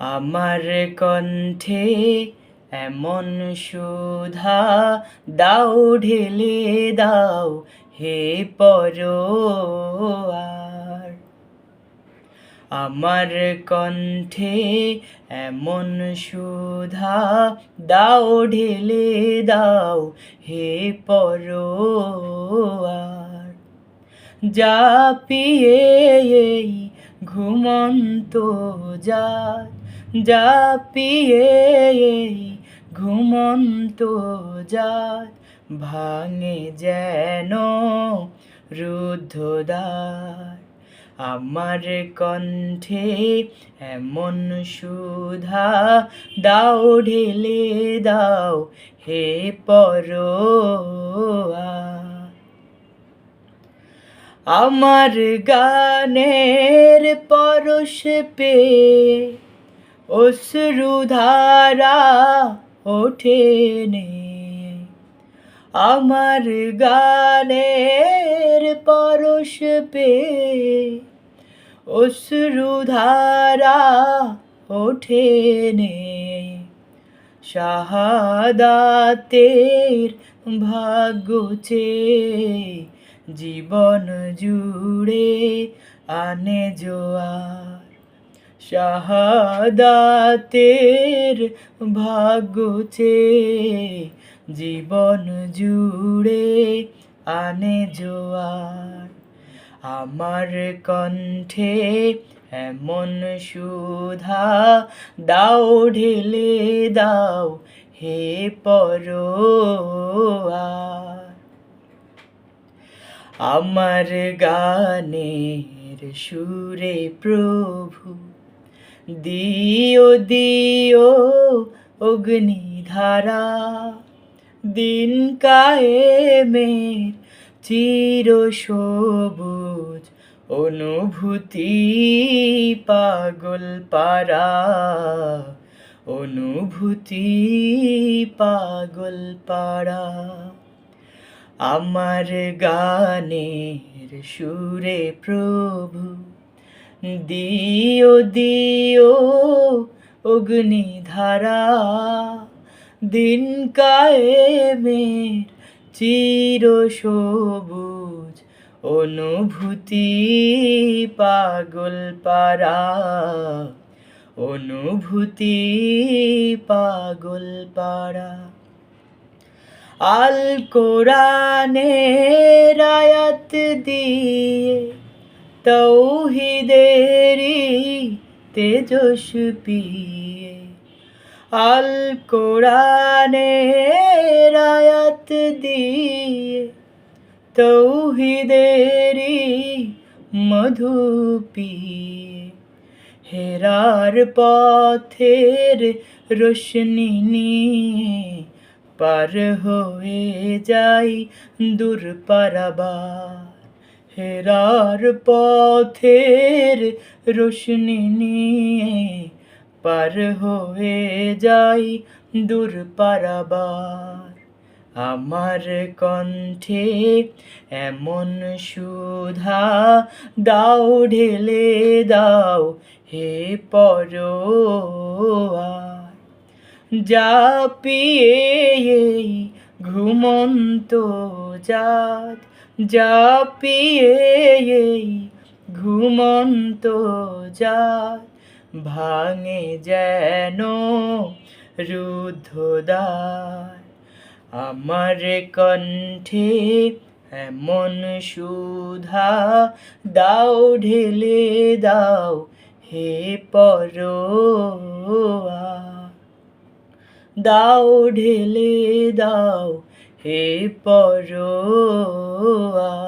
আমার কণ্ঠে এমন সুধা দাও, ঢেলে দাও, হে পরোয়ার। আমার কণ্ঠে এমন সুধা দাও, ঢেলে দাও, হে পরোয়ার। যা পিয়ে ঘুমন্ত যা পিয়ে এই ঘুমন্ত যার ভাঙে যেন রুদ্ধদ্বার। আমার কণ্ঠে এমন সুধা, দাও ঢেলে দাও হে পরোয়ার আমার গানের পরশ পে অশ্রুধারা ওঠে নে আমার গানের পরশ পে অশ্রুধারা ওঠে নে শাহাদাতের ভাগ্য জীবন জুড়ে আনে জোয়ার। শাহাদাতের ভাগ্য চেয়ে জীবন জুড়ে আনে জোয়ার। আমার কণ্ঠে এমন সুধা, দাও ঢেলে দাও হে পরোয়ার। আমার গানের সুরে প্রভু দিও দিও অগ্নিধারা, দিন কায়ে কায়েমের চির সবুজ অনুভূতি পাগল পারা, অনুভূতি পাগল পারা। আমার গানের সুরে প্রভু দিও দিও অগ্নিধারা, দিন কায়েমের চির সবুজ অনুভূতি পাগল পারা, অনুভূতি পাগল পারা। আল কোরআনের আয়াত দিয়ে তৌহিদেরি তেজস পিয়ে। আল কোরআনের আয়াত দিয়ে তৌহিদেরি মধু পিয়ে। হেরার পথের রোশনি নিয়ে পার হয়ে যাই দূর পারাবার। হেরার পথের রোশনি নিয়ে পার হয়ে যাই দূর পারাবার। আমার কণ্ঠে এমন সুধা, দাও ঢেলে দাও হে পরোয়ার। যা পিয়ে ঘুমন্ত জাত যা পিয়ে ঘুমন্ত জাত ভাঙে যেন রুদ্ধদ্বার। আমার কণ্ঠে এমন সুধা, দাও ঢেলে দাও হে পরোয়ার দাও ঢেলে দাও হে পরোয়া।